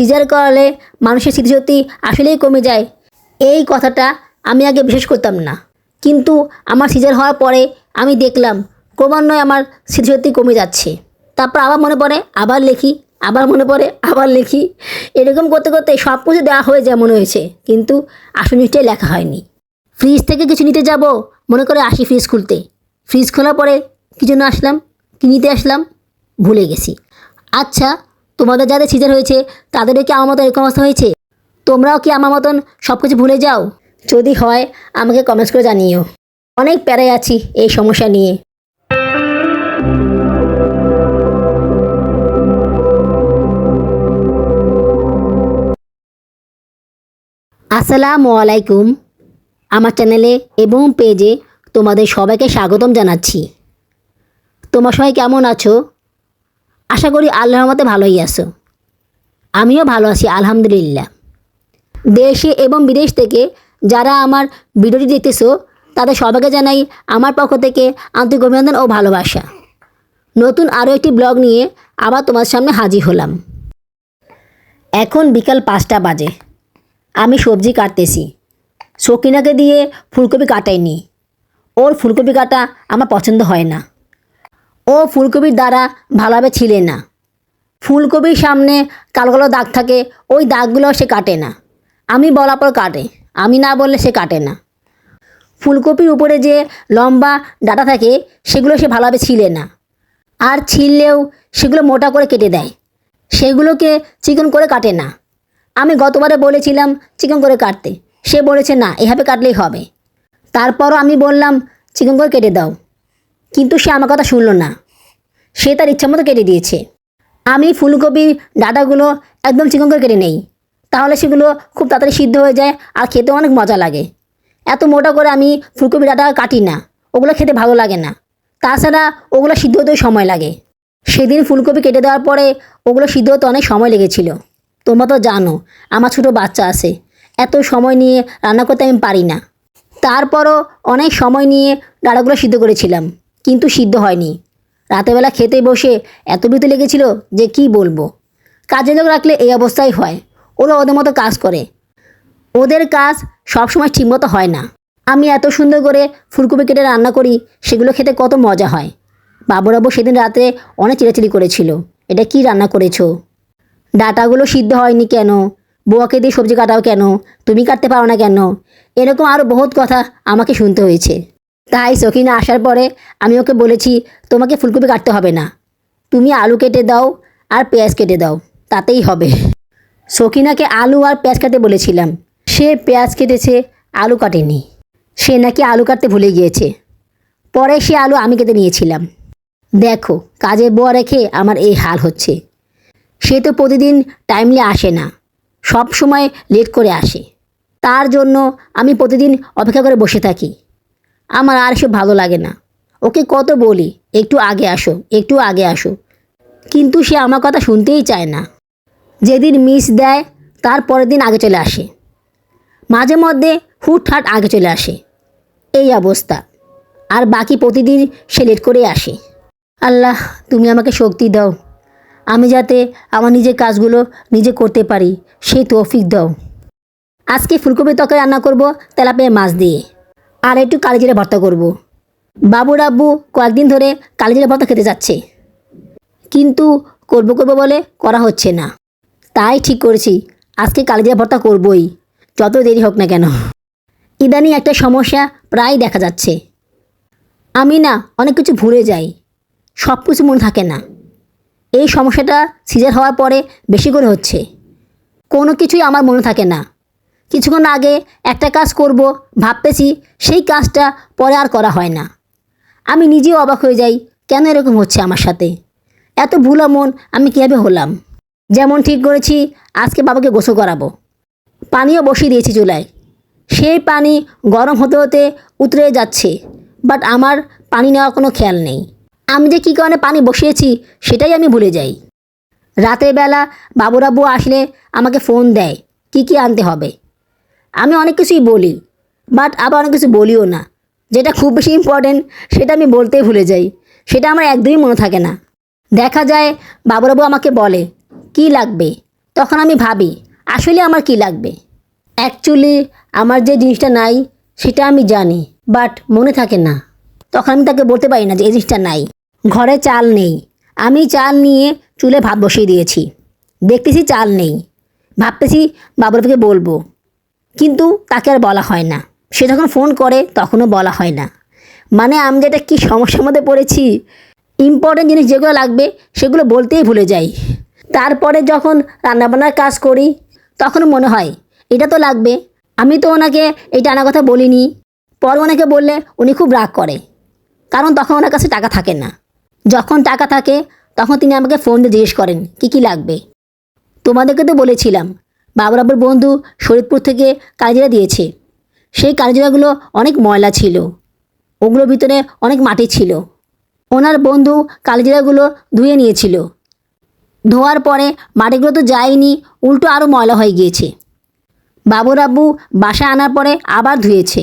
Caesar করালে মানুষের স্মৃতিশক্তি আসলেই কমে যায়। এই কথাটা আমি আগে বিশ্বাস করতাম না। কিন্তু আমার সিজার হওয়ার পরে আমি দেখলাম ক্রমান্বয়ে আমার স্মৃতিশক্তি কমে যাচ্ছে। তারপর আবার মনে পড়ে, আবার লিখি, আবার মনে পড়ে, আবার লিখি। এরকম করতে করতে সব কিছু দেওয়া হয়ে যায় মনে হয়েছে, কিন্তু আসল জিনিসটাই লেখা হয়নি। ফ্রিজ থেকে কিছু নিতে যাব, মনে করে আসি ফ্রিজ খুলতে। ফ্রিজ খোলার পরে কি জন্য আসলাম, কি নিতে আসলাম, ভুলে গেছি। আচ্ছা তোমাদের যাদের সিজার হয়েছে, তাদেরও কি আমার মতো এরকম অবস্থা হয়েছে? তোমরাও কি আমার মতন সব কিছু ভুলে যাও? যদি হয়, আমাকে কমেন্টস করে জানিও। অনেক প্যারায় আছি এই সমস্যা নিয়ে। আসসালামু আলাইকুম আমার চ্যানেলে এবং পেজে তোমাদের সবাইকে স্বাগতম জানাচ্ছি। তোমার সবাই কেমন আছো? আশা করি আল্লাহর মতে ভালোই আছো। আমিও ভালো আছি, আলহামদুলিল্লাহ। দেশে এবং বিদেশ থেকে যারা আমার ভিডিওটি দেখতেছো, তাদের সবাইকে জানাই আমার পক্ষ থেকে আন্তরিক অভিনন্দন ও ভালোবাসা। নতুন আরও একটি ব্লগ নিয়ে আবার তোমার সামনে হাজির হলাম। এখন বিকাল পাঁচটা বাজে। আমি সবজি কাটতেছি। সকিনাকে দিয়ে ফুলকপি কাটাইনি। ওর ফুলকপি কাটা আমার পছন্দ হয় না। ও ফুলকপির দ্বারা ভালোভাবে ছিলে না। ফুলকপির সামনে কালো কালো দাগ থাকে, ওই দাগগুলো সে কাটে না। আমি বলার পর কাটে, আমি না বললে সে কাটে না। ফুলকপির উপরে যে লম্বা ডাটা থাকে, সেগুলো সে ভালোভাবে ছিলে না। আর ছিললেও সেগুলো মোটা করে কেটে দেয়। সেগুলোকে চিকন করে কাটে না। আমি গতবারে বলেছিলাম চিকন করে কাটতে। সে বলেছে, না, এভাবে কাটলেই হবে। তারপরও আমি বললাম, চিকন করে কেটে দাও। কিন্তু সে আমার কথা শুনলো না। সে তার ইচ্ছা মতো কেটে দিয়েছে। আমি ফুলকপির ডাটাগুলো একদম চিকন করে কেটে নেই। তাহলে সেগুলো খুব তাড়াতাড়ি সিদ্ধ হয়ে যায় আর খেতে অনেক মজা লাগে। এত মোটা করে আমি ফুলকপি ডাটা কাটি না। ওগুলো খেতে ভালো লাগে না। তাছাড়া ওগুলো সিদ্ধ হতেও সময় লাগে। সেদিন ফুলকপি কেটে দেওয়ার পরে ওগুলো সিদ্ধ হতে অনেক সময় লেগেছিল। তোমরা তো জানো, আমার ছোটো বাচ্চা আছে। এত সময় নিয়ে রান্না করতে আমি পারি না। তারপরও অনেক সময় নিয়ে ডাটাগুলো সিদ্ধ করেছিলাম। কিন্তু সিদ্ধ হয়নি। রাতেবেলা খেতে বসে এত বিতে লেগেছিল যে কি বলব। কাজে লোক রাখলে এই অবস্থাই হয়। ওরা ওদের মতো কাজ করে। ওদের কাজ সবসময় ঠিকমতো হয় না। আমি এত সুন্দর করে ফুলকপি কেটে রান্না করি, সেগুলো খেতে কত মজা হয়। বাবুরাবু সেদিন রাতে অনেক চিড়াচিড়ি করেছিল, এটা কি রান্না করেছ? ডাটাগুলো সিদ্ধ হয়নি কেন? বউকে দিয়ে সবজি কাটাও কেন? তুমি কাটতে পারো না কেন? এরকম আরও বহুত কথা আমাকে শুনতে হয়েছে। তাই সখিনা আসার পরে আমি ওকে বলেছি, তোমাকে ফুলকপি কাটতে হবে না। তুমি আলু কেটে দাও আর পেঁয়াজ কেটে দাও, তাতেই হবে। সখিনাকে আলু আর পেঁয়াজ কাটতে বলেছিলাম। সে পেঁয়াজ কেটেছে, আলু কাটেনি। সে নাকি আলু কাটতে ভুলে গিয়েছে। পরে সে আলু আমি কেটে নিয়েছিলাম। দেখো, কাজে বোয়া রেখে আমার এই হাল হচ্ছে। সে তো প্রতিদিন টাইমলি আসে না, সব সময় লেট করে আসে। তার জন্য আমি প্রতিদিন অপেক্ষা করে বসে থাকি। আমার আর সব ভালো লাগে না। ওকে কত বলি, একটু আগে আসো, একটু আগে আসো। কিন্তু সে আমার কথা শুনতেই চায় না। যেদিন মিস দেয়, তার পরের দিন আগে চলে আসে। মাঝে মধ্যে হুটহাট আগে চলে আসে। এই অবস্থা। আর বাকি প্রতিদিন সে লেট করেই আসে। আল্লাহ, তুমি আমাকে শক্তি দাও। আমি যাতে আমার নিজের কাজগুলো নিজে করতে পারি সেই তৌফিক দাও। আজকে ফুলকপি তরকারি রান্না করব তেলাপিয়া মাছ দিয়ে। আর একটু কালিজিরা ভর্তা করব। বাবুর আব্বু কয়েকদিন ধরে কালিজিরা ভর্তা খেতে যাচ্ছে। কিন্তু করব করব বলে করা হচ্ছে না। তাই ঠিক করেছি, আজকে কালিজিরা ভর্তা করবই, যত দেরি হোক না কেন। ইদানিং একটা সমস্যা প্রায় দেখা যাচ্ছে। আমি না অনেক কিছু ভুলে যাই, সব কিছু মনে থাকে না। এই সমস্যাটা সিজার হওয়ার পরে বেশি করে হচ্ছে। কোনো কিছুই আমার মনে থাকে না। কিছুক্ষণ আগে একটা কাজ করব ভাবতেছি, সেই কাজটা পরে আর করা হয় না। আমি নিজেও অবাক হয়ে যাই, কেন এরকম হচ্ছে আমার সাথে? এত ভুলা মন আমি কীভাবে হলাম? যেমন ঠিক করেছি, আজকে বাবাকে গোসল করাবো। পানিও বসিয়ে দিয়েছি চুলায়। সেই পানি গরম হতে হতে উতরে যাচ্ছে বাট আমার পানি নেওয়ার কোনো খেয়াল নেই। আমি যে কী কারণে পানি বসিয়েছি, সেটাই আমি ভুলে যাই। রাতের বেলা বাবুরাবু আসলে আমাকে ফোন দেয়, কি কি আনতে হবে। আমি অনেক কিছুই বলি বাট আবার অনেক কিছু বলিও না। যেটা খুব বেশি ইম্পর্টেন্ট সেটা আমি বলতেই ভুলে যাই। সেটা আমার একদমই মনে থাকে না। দেখা যায়, বাবুরাবু আমাকে বলে, কি লাগবে? তখন আমি ভাবি, আসলে আমার কি লাগবে? অ্যাকচুয়ালি আমার যে জিনিসটা নাই, সেটা আমি জানি বাট মনে থাকে না। তখন আমি তাকে বলতে পারি না যে, এই জিনিসটা নাই। ঘরে চাল নেই। আমি চাল নিয়ে চুলে ভাত বসিয়ে দিয়েছি। দেখতেছি চাল নেই। ভাবতেছি বাবুরাকে বলব। কিন্তু তাকে আর বলা হয় না। সে যখন ফোন করে, তখনও বলা হয় না। মানে আমি যেটা কী সমস্যার মধ্যে পড়েছি ইম্পর্টেন্ট জিনিস যেগুলো লাগবে, সেগুলো বলতেই ভুলে যাই। তারপরে যখন রান্নাবান্নার কাজ করি তখন মনে হয়, এটা তো লাগবে। আমি তো ওনাকে এই টানা কথা বলিনি। পর ওনাকে বললে, উনি খুব রাগ করে। কারণ তখন ওনার কাছে টাকা থাকে না। যখন টাকা থাকে, তখন তিনি আমাকে ফোন দিয়ে জিজ্ঞেস করেন, কী কী লাগবে? তোমাদেরকে তো বলেছিলাম বাবুরাবুর বন্ধু শরীরপুর থেকে কালিজিরা দিয়েছে। সেই কালিজিরাগুলো অনেক ময়লা ছিল। ওগুলোর ভিতরে অনেক মাটি ছিল। ওনার বন্ধু কালিজিরাগুলো ধুয়ে নিয়েছিল। ধোয়ার পরে মাটিগুলো তো যায়নি, উল্টো আরও ময়লা হয়ে গিয়েছে। বাবুর আব্বু বাসায় আনার পরে আবার ধুয়েছে।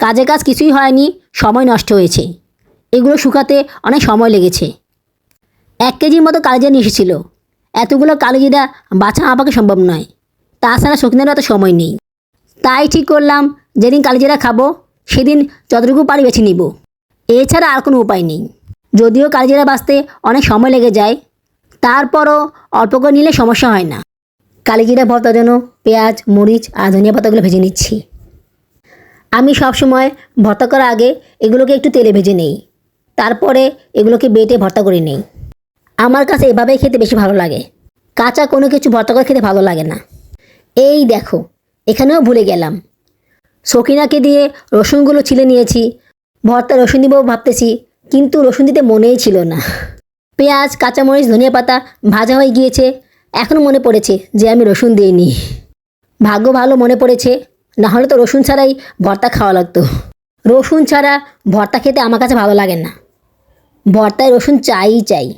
কাজে কাজ কিছুই হয়নি, সময় নষ্ট হয়েছে। এগুলো শুকাতে অনেক সময় লেগেছে। এক কেজির মতো কালিজিরা নিয়ে এসেছিল। এতগুলো কালিজিরা বাছা আমাকে সম্ভব নয়। তাছাড়া শকিনেরও এত সময় নেই। তাই ঠিক করলাম, যেদিন কালিজিরা খাব, সেদিন যতটুকু পারি বেছে নিব। এছাড়া আর কোনো উপায় নেই। যদিও কালিজিরা বাঁচতে অনেক সময় লেগে যায়, তারপরও অল্প করে নিলে সমস্যা হয় না। কালিজিরা ভর্তার জন্য পেঁয়াজ, মরিচ আর ধনিয়া পাতাগুলো ভেজে নিচ্ছি। আমি সবসময় ভর্তা করার আগে এগুলোকে একটু তেলে ভেজে নেই। তারপরে এগুলোকে বেটে ভর্তা করে নেই। আমার কাছে এভাবেই খেতে বেশি ভালো লাগে। কাঁচা কোনো কিছু ভর্তা করে খেতে ভালো লাগে না। এই দেখো, এখানেও ভুলে গেলাম। সকিনাকে দিয়ে রসুনগুলো ছিলে নিয়েছি। ভর্তা রসুন দিব ভাবতেছি, কিন্তু রসুন দিতে মনেই ছিল না। পেঁয়াজ, কাঁচামরিচ ধনিয়া পাতা ভাজা হয়ে গিয়েছে। এখন মনে পড়েছে যে আমি রসুন দিইনি। ভাগ্য ভালো মনে পড়েছে না হলে তো রসুন ছাড়াই ভর্তা খাওয়া লাগতো। রসুন ছাড়া ভর্তা খেতে আমার কাছে ভালো লাগে না। ভর্তায় রসুন চাইই চাই।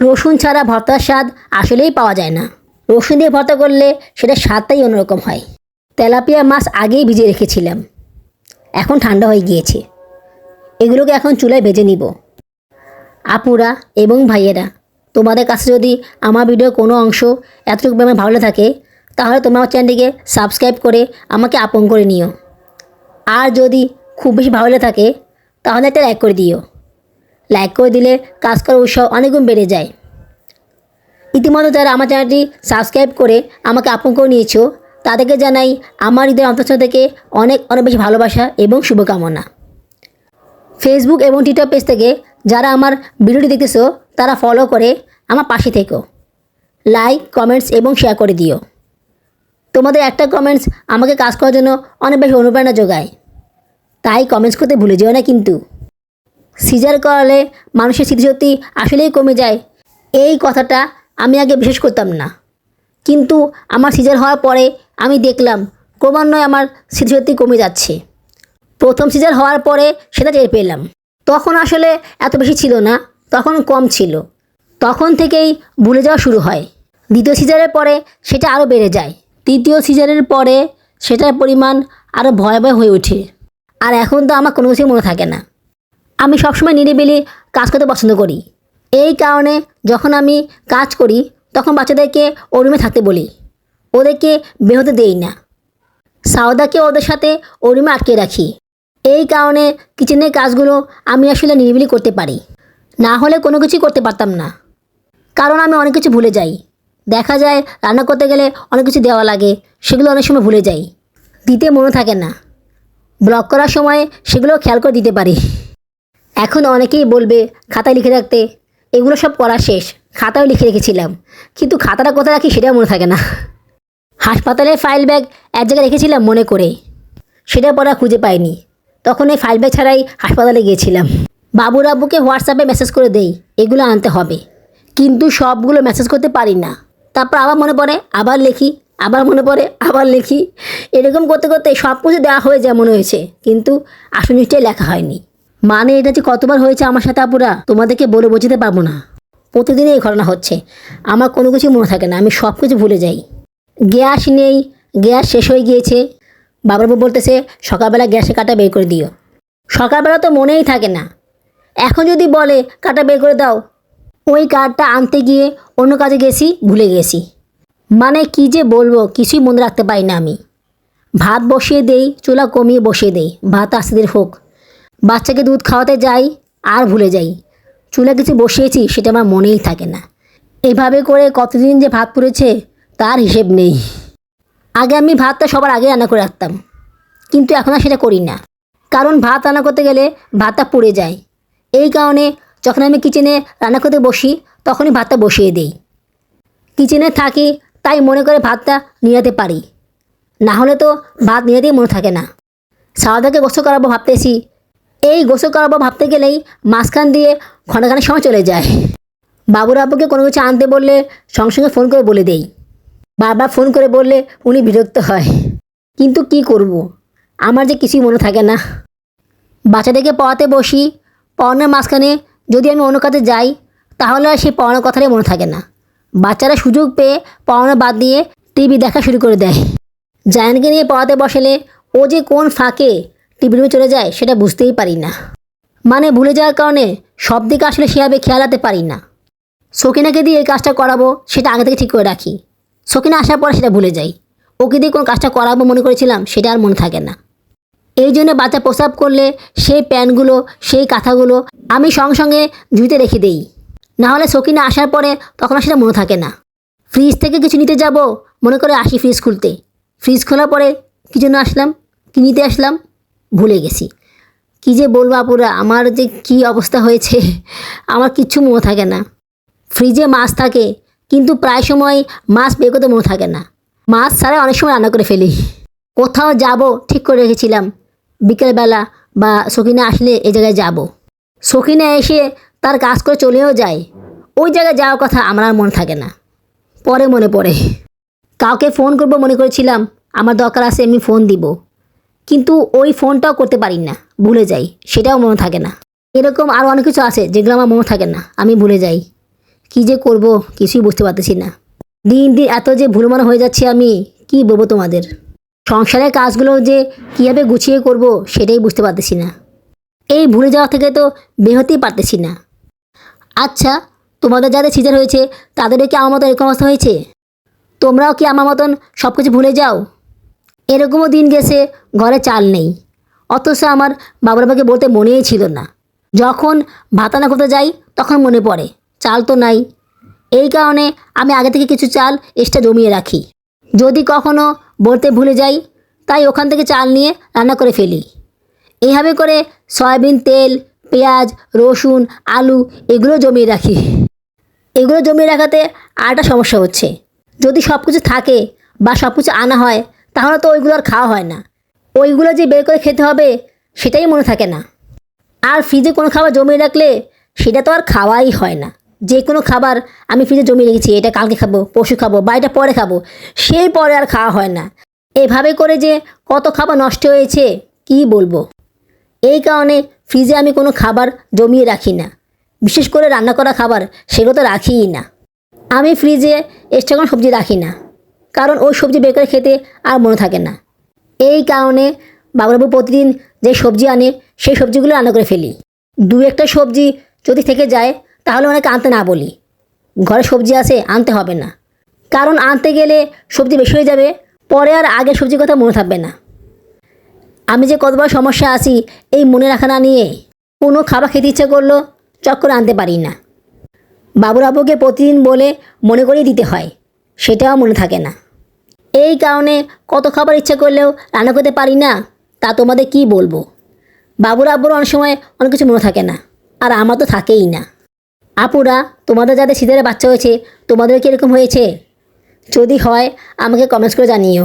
রসুন ছাড়া ভর্তার স্বাদ আসলেই পাওয়া যায় না। রসুন দিয়ে ভর্তা করলে সেটা স্বাদটাই অন্যরকম হয়। তেলাপিয়া মাছ আগেই ভিজিয়ে রেখেছিলাম। এখন ঠান্ডা হয়ে গিয়েছে। এগুলোকে এখন চুলায় ভেজে নিব। আপুরা এবং ভাইয়েরা, তোমাদের কাছে যদি আমার ভিডিওর কোনো অংশ এতটুকু পরিমাণে ভালো থাকে তাহলে তোমার আমার চ্যানেলটিকে সাবস্ক্রাইব করে আমাকে আপন করে নিও। আর যদি খুব বেশি ভালো থাকে, তাহলে একটা লাইক করে দিও। লাইক করে দিলে কাজ করার উৎসাহ অনেক গুণ বেড়ে যায়। ইতিমধ্যে যারা আমার চ্যানেলটি সাবস্ক্রাইব করে আমাকে আপন করে নিয়েছো, তাদেরকে জানাই আমার হৃদয় অন্তঃস্থ থেকে অনেক অনেক বেশি ভালোবাসা এবং শুভকামনা। ফেসবুক এবং টুইটার পেজ থেকে যারা আমার ভিডিওটি দেখতেছো, তারা ফলো করে আমার পাশে থেকো। লাইক কমেন্টস এবং শেয়ার করে দিও। তোমাদের একটা কমেন্টস আমাকে কাজ করার জন্য অনেক বেশি অনুপ্রেরণা যোগায়। তাই কমেন্টস করতে ভুলে যেও না কিন্তু। সিজার করালে মানুষের স্মৃতিশক্তি আসলেই কমে যায়। এই কথাটা আমি আগে বিশ্বাস করতাম না। কিন্তু আমার সিজার হওয়ার পরে আমি দেখলাম ক্রমান্বয়ে আমার স্মৃতিশক্তি কমে যাচ্ছে। প্রথম সিজার হওয়ার পরে সেটা টের পেলাম। তখন আসলে এত বেশি ছিল না, তখন কম ছিল। তখন থেকেই ভুলে যাওয়া শুরু হয়। দ্বিতীয় সিজারের পরে সেটা আরও বেড়ে যায়। তৃতীয় সিজারের পরে সেটার পরিমাণ আরও ভয়াবহ হয়ে ওঠে। আর এখন তো আমার কোনো কিছুই মনে থাকে না। আমি সবসময় নিরিবিলি কাজ করতে পছন্দ করি। এই কারণে যখন আমি কাজ করি, তখন বাচ্চাদেরকে ও রুমে থাকতে বলি। ওদেরকে বের হতে দেই না। সাউদাকে ওদের সাথে ও রুমে আটকে রাখি। এই কারণে কিচেনের কাজগুলো আমি আসলে নিরিবিলি করতে পারি। না হলে কোনো কিছুই করতে পারতাম না। কারণ আমি অনেক কিছু ভুলে যাই। দেখা যায়, রান্না করতে গেলে অনেক কিছু দেওয়া লাগে, সেগুলো অনেক সময় ভুলে যাই। দিতে মনে থাকে না। ব্লক করার সময় সেগুলো খেয়াল করে দিতে পারি। এখন অনেকেই বলবে, খাতায় লিখে রাখতে এগুলো সব পড়া শেষ। খাতাও লিখে রেখেছিলাম। কিন্তু খাতাটা কোথায় রাখি সেটাও মনে থাকে না। হাসপাতালের ফাইল ব্যাগ এক জায়গায় রেখেছিলাম মনে করে। সেটা পড়া খুঁজে পাইনি। তখন এই ফাইল ব্যাগ ছাড়াই হাসপাতালে গিয়েছিলাম। বাবুর আব্বুকে হোয়াটসঅ্যাপে মেসেজ করে দেই, এগুলো আনতে হবে। কিন্তু সবগুলো মেসেজ করতে পারি না। তারপর আবার মনে পড়ে, আবার লিখি, আবার মনে পড়ে, আবার লিখি। এরকম করতে করতে সব কিছু দেওয়া হয়ে যায় মনে হয়েছে। কিন্তু আসল জিনিসটাই লেখা হয়নি। মানে এটা যে কতবার হয়েছে আমার সাথে আপুরা, তোমাদেরকে বলে বোঝাতে পারব না। প্রতিদিনই এই ঘটনা হচ্ছে। আমার কোনো কিছু মনে থাকে না, আমি সব কিছু ভুলে যাই। গ্যাস নেই, গ্যাস শেষ হয়ে গিয়েছে। বাবার বউ বলতেছে, সকালবেলা গ্যাসে কাটা বের করে দিও। সকালবেলা তো মনেই থাকে না। এখন যদি বলে, কাটা বের করে দাও। ওই কার্ডটা আনতে গিয়ে অন্য কাজে গেছি, ভুলে গেছি। মানে কি যে বলব, কিছুই মনে রাখতে পারি না আমি। ভাত বসিয়ে দেই, চুলা কমিয়ে বসিয়ে দেই। ভাত আস্তে হোক। বাচ্চাকে দুধ খাওয়াতে যাই আর ভুলে যাই। চুলা কিছু বসিয়েছি, সেটা আমার মনেই থাকে না। এভাবে করে কতদিন যে ভাত পুড়েছে, তার হিসেব নেই। আগে আমি ভাতটা সবার আগে রান্না করে রাখতাম, কিন্তু এখন আর সেটা করি না। কারণ ভাত রান্না করতে গেলে ভাতটা পুড়ে যায়। এই কারণে যখন আমি কিচেনে রান্না করতে বসি, তখনই ভাতটা বসিয়ে দিই। কিচেনে থাকি, তাই মনে করে ভাতটা নিরাতে পারি। না হলে তো ভাত নিরাতেই মনে থাকে না। সারাদাকে গোসল করাবো ভাবতেছি এই গোসল করাবো ভাবতে গেলেই মাঝখান দিয়ে ঘন্টাখানেক সময় চলে যায়। বাবুর আব্বুকে কোনো কিছু আনতে বললে সঙ্গে সঙ্গে ফোন করে বলে দেই। বারবার ফোন করে বললে উনি বিরক্ত হয়। কিন্তু কি করব? আমার যে কিছুই মনে থাকে না। বাচ্চাদেরকে পড়াতে বসি, পড়ানোর মাঝখানে যদি আমি অন্য কাজে যাই, তাহলে আর সেই পড়ানোর কথাটাই মনে থাকে না। বাচ্চারা সুযোগ পেয়ে পড়ানো বাদ দিয়ে টিভি দেখা শুরু করে দেয়। জায়ানকে নিয়ে পড়াতে বসালে ও যে কোন ফাঁকে টিভি রুমে চলে যায়, সেটা বুঝতেই পারি না। মানে ভুলে যাওয়ার কারণে সব দিকে আসলে সেভাবে খেয়ালাতে পারি না। সকিনাকে দিয়ে এই কাজটা করাবো, সেটা আগে থেকে ঠিক করে রাখি। সকিনা আসার পরে সেটা ভুলে যাই। ওকে দিয়ে কোন কাজটা করাবো মনে করেছিলাম, সেটা আর মনে থাকে না। এই জন্য বাচ্চা প্রসাব করলে সেই প্যান্টগুলো সেই কাঁথাগুলো আমি সঙ্গে সঙ্গে ধুইতে রেখে দেই। নাহলে সকিনা আসার পরে তখন আর সেটা মনে থাকে না। ফ্রিজ থেকে কিছু নিতে যাব, মনে করে আসি ফ্রিজ খুলতে। ফ্রিজ খোলার পরে কী জন্য আসলাম? কী নিতে আসলাম? ভুলে গেছি। কী যে বলব আপুরা, আমার যে কী অবস্থা হয়েছে, আমার কিচ্ছু মনে থাকে না। ফ্রিজে মাছ থাকে, কিন্তু প্রায় সময় মাছ বের করতে মনে থাকে না। মাছ ছাড়া অনেক সময় রান্না করে ফেলি। কোথাও যাব, ঠিক করে রেখেছিলাম। বিকেলবেলা বা সকিনা আসলে এই জায়গায় যাব। সকিনা এসে তার কাজ করে চলেও যায়। ওই জায়গায় যাওয়ার কথা আমার আর মনে থাকে না। পরে মনে পড়ে। কাউকে ফোন করব মনে করেছিলাম, আমার দরকার আছে আমি ফোন দিব। কিন্তু ওই ফোনটাও করতে পারি না, ভুলে যাই, সেটাও মনে থাকে না। এরকম আরও অনেক কিছু আছে যেগুলো আমার মনে থাকে না, আমি ভুলে যাই। কী যে করব কিছুই বুঝতে পারতেছি না। দিন দিন এত যে ভুলমান হয়ে যাচ্ছে আমি, কি বলব তোমাদের? সংসারের কাজগুলো যে কীভাবে গুছিয়ে করব সেটাই বুঝতে পারতেছি না। এই ভুলে যাওয়া থেকে তো বের হতেই পারতেছি না। আচ্ছা তোমাদের যাদের সিজার হয়েছে, তাদেরও কি আমার মতো এরকম অবস্থা হয়েছে? তোমরাও কি আমার মতন সব কিছু ভুলে যাও? এরকমও দিন গেছে, ঘরে চাল নেই। অথচ আমার বাবার বাবাকে বলতে মনেই ছিল না। যখন ভাতানা করতে যাই, তখন মনে পড়ে, চাল তো নাই। এই কারণে আমি আগে থেকে কিছু চাল এক্সট্রা জমিয়ে রাখি। যদি কখনো বলতে ভুলে যাই, তাই ওখান থেকে চাল নিয়ে রান্না করে ফেলি। এইভাবে করে সয়াবিন, তেল, পেঁয়াজ, রসুন, আলু এগুলো জমিয়ে রাখি। এগুলো জমিয়ে রাখাতে আরেকটা সমস্যা হচ্ছে। যদি সব কিছু থাকে বা সব কিছু আনা হয় তাহলে তো ওইগুলো আর খাওয়া হয় না। ওইগুলো যে বের করে খেতে হবে, সেটাই মনে থাকে না। আর ফ্রিজে কোনো খাবার জমিয়ে রাখলে, সেটা তো আর খাওয়াই হয় না। যে কোনো খাবার আমি ফ্রিজে জমিয়ে রেখেছি, এটা কালকে খাব পশু খাব, বা এটা পরে খাব, সেই পরে আর খাওয়া হয় না। এভাবে করে যে কত খাবার নষ্ট হয়েছে, কি বলব? এই কারণে ফ্রিজে আমি কোনো খাবার জমিয়ে রাখি না। বিশেষ করে রান্না করা খাবার, সেগুলো তো রাখিই না। আমি ফ্রিজে এক্সট্রা কোনো সবজি রাখি না। কারণ ওই সবজি বের করে খেতে আর মনে থাকে না। এই কারণে বাবুবাবু প্রতিদিন যে সবজি আনে, সেই সবজিগুলো রান্না করে ফেলি। দু একটা সবজি যদি থেকে যায়, তাহলে অনেকে আনতে না বলি। ঘরে সবজি আছে, আনতে হবে না। কারণ আনতে গেলে সবজি বেশি হয়ে যাবে, পরে আর আগের সবজির কথা মনে থাকবে না। আমি যে কতবার সমস্যা আছি, এই মনে রাখা না নিয়ে কোনো খাবার খেতে ইচ্ছে করল চট করে আনতে পারি না। বাবুর আব্বুকে প্রতিদিন বলে মনে করিয়ে দিতে হয়। সেটাও মনে থাকে না। এই কারণে কত খাবার ইচ্ছা করলেও রান্না করতে পারি না, তা তোমাদের কি বলব? বাবুর আব্বুর অনেক সময় অনেক কিছু মনে থাকে না, আর আমার তো থাকেই না। আপুরা, তোমাদের যাদের শীতের বাচ্চা হয়েছে, তোমাদের কি এরকম হয়েছে? যদি হয়, আমাকে কমেন্টস করে জানিও।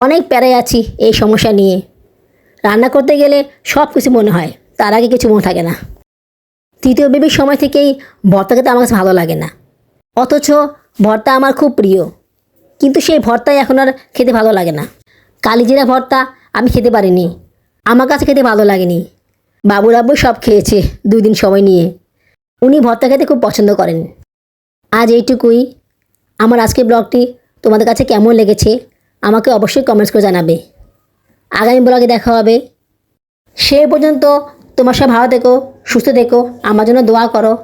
অনেক প্যারায় আছি এই সমস্যা নিয়ে। রান্না করতে গেলে সব কিছু মনে হয়, তার আগে কিছু মনে থাকে না। তৃতীয় বেবির সময় থেকেই ভর্তা খেতে আমার কাছে ভালো লাগে না। অথচ ভর্তা আমার খুব প্রিয়। কিন্তু সেই ভর্তাই এখন আর খেতে ভালো লাগে না। কালিজিরা ভর্তা আমি খেতে পারিনি। আমার কাছে খেতে ভালো লাগেনি। বাবুর আব্বু সব খেয়েছে দুই দিন সময় নিয়ে। উনি ভর্তা খেতে খুব পছন্দ করেন। আজ এইটুকুই। আমার আজকের ব্লগটি তোমাদের কাছে কেমন লেগেছে আমাকে অবশ্যই কমেন্টস করে জানাবে। আগামী ব্লগে দেখা হবে। সে পর্যন্ত তোমার সব ভালো থেকো, সুস্থ থেকো, আমার জন্য দোয়া করো।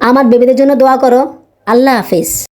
আমার বেবিদের জন্য দোয়া করো। আল্লাহ হাফিজ।